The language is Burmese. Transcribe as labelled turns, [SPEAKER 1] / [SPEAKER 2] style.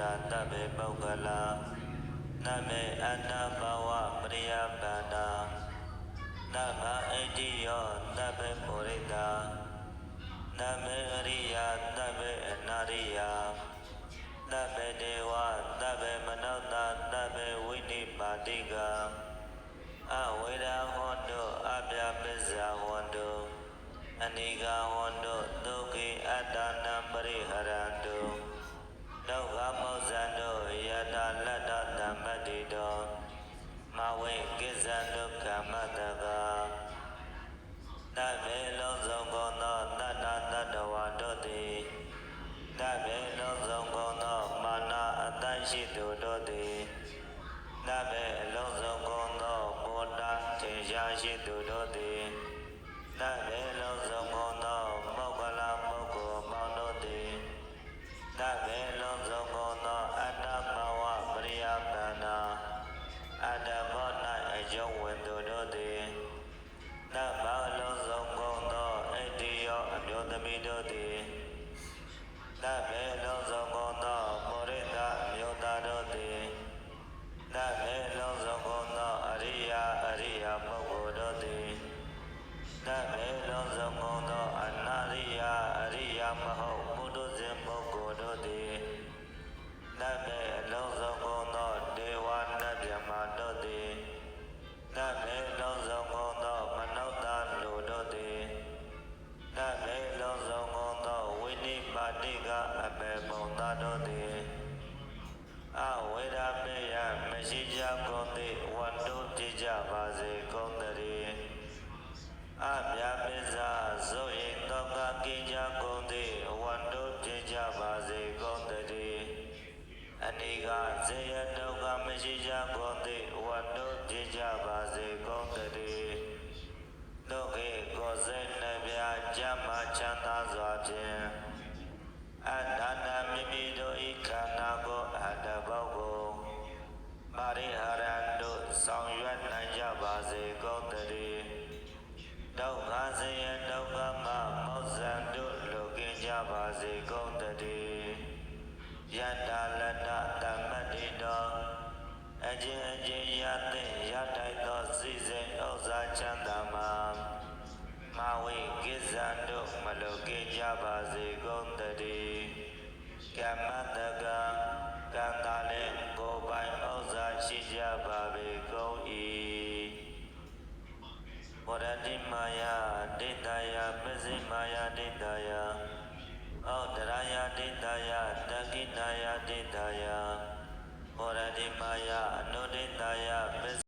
[SPEAKER 1] ဒတဗ္ဗေပုဂ္ဂလာနမေအတ္တဘဝပရိယပန္နာနမဣတိယောတဗ္ဗေပုရိတာနမေအရိယာတဗ္ဗေအနာရိယာတဗ္ဗေဒေဝတဗ္ဗေမနောတတဗ္ဗေဝိနိပါတိကအဝေဒဟောတုအပြပစ္ဆာဟောတုအနိကဟောတု ကိစ္ဆန္တုကမ္မတကာတဗေလုံးစုံကုန်သောတတ္တတတ္တဝါတို့သည်တဗေလုံးစုံကုန်သောမာနအတ္တရှိသူတို့သည်တဗေလုံးစုံကုန်သောဘောဓထင်ရှားရှိသူတို့သည်တဗေလုံးစုံကုန် သူတို့သည်နတ်ဘာလုံးစုံကုန်သောဣတိယောအမျိုးသမီးတို့သည်နတ်ဘေလုံးစုံကုန်သောမောရိတအမျိုးသားတို့သည်နတ်ဘေလုံးစုံကုန်သောအရိယာအရိယာပုဂ္ဂိုလ်တို့သည်နတ်ဘေလုံးစုံကုန်သောအနာရိယာအရိယာမဟုတ်ပုထုဇဉ်ပုဂ္ဂိုလ်တို့သည်နတ်ဘေလုံးစုံကုန်သောဒေဝနတ်မြမတို့သည်နတ်မေ ကြည်ကြပါစေကုန်တည်းအနိကဇေယဒုက္ခမရှိကြကုန်သည့်ဝတ္တုကြည်ကြပါစေကုန်တည်းဒုက္ခေကိုယ်စိတ်နှပြကြမ်းမှချမ်းသာစွာဖြင့်အတ္တနာမိမိတို့ဤခန္ဓာကိုယ်အတ္တဘောကိုပါရိဟရန္တုဆောင်ရွက်နိုင်ကြပါစေကုန်တည်းဒုက္ခဇေယ ပါစေကုန်တည်းယတ္တလတ္တတမ္မတိတောအကျဉ်အကျဉ်ရသိရတိုက်သောစိစိမ်ဥစ္စာချမ်းသာမှာမဝိကိစ္ဆန္တုမလုကိကြပါစေကုန်တည်းကမ္မတကကံတာလည်းကိုယ်ပိုင်ဥစ္စာရှိကြပါပေကုန်၏ဝရတိမာယာဒိဋ္ဌာယပစိမာယာဒိဋ္ဌာယ ဩတရယဒိဋ္ဌာယတကိနာယဒိဋ္ဌာယဟောရတိမာယအနုဒိဋ္ဌာယပစ္